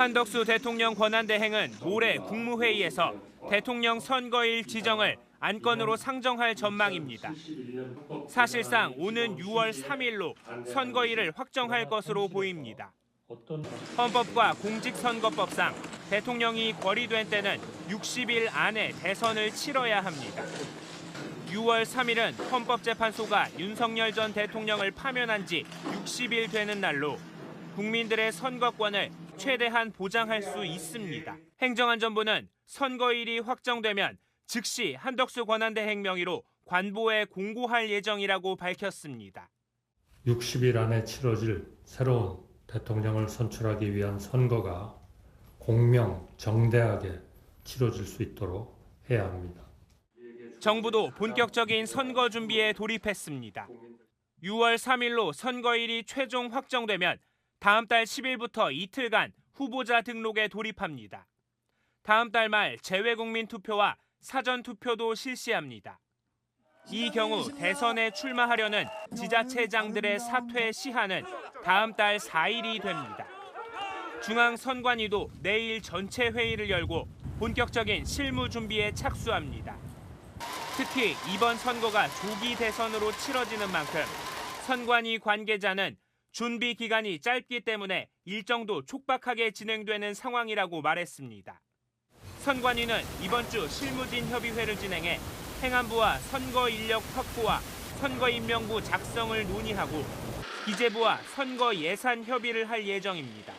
한덕수 대통령 권한대행은 모레 국무회의에서 대통령 선거일 지정을 안건으로 상정할 전망입니다. 사실상 오는 6월 3일로 선거일을 확정할 것으로 보입니다. 헌법과 공직선거법상 대통령이 거리된 때는 60일 안에 대선을 치러야 합니다. 6월 3일은 헌법재판소가 윤석열 전 대통령을 파면한 지 60일 되는 날로 국민들의 선거권을 최대한 보장할 수 있습니다. 행정안전부는 선거일이 확정되면 즉시 한덕수 권한대행 명의로 관보에 공고할 예정이라고 밝혔습니다. 60일 안에 치러질 새로운 대통령을 선출하기 위한 선거가 공명, 정대하게 치러질 수 있도록 해야 합니다. 정부도 본격적인 선거 준비에 돌입했습니다. 6월 3일로 선거일이 최종 확정되면 다음 달 10일부터 이틀간 후보자 등록에 돌입합니다. 다음 달 말 재외국민 투표와 사전 투표도 실시합니다. 이 경우 대선에 출마하려는 지자체장들의 사퇴 시한은 다음 달 4일이 됩니다. 중앙선관위도 내일 전체 회의를 열고 본격적인 실무 준비에 착수합니다. 특히 이번 선거가 조기 대선으로 치러지는 만큼 선관위 관계자는 준비 기간이 짧기 때문에 일정도 촉박하게 진행되는 상황이라고 말했습니다. 선관위는 이번 주 실무진 협의회를 진행해 행안부와 선거 인력 확보와 선거 임명부 작성을 논의하고 기재부와 선거 예산 협의를 할 예정입니다.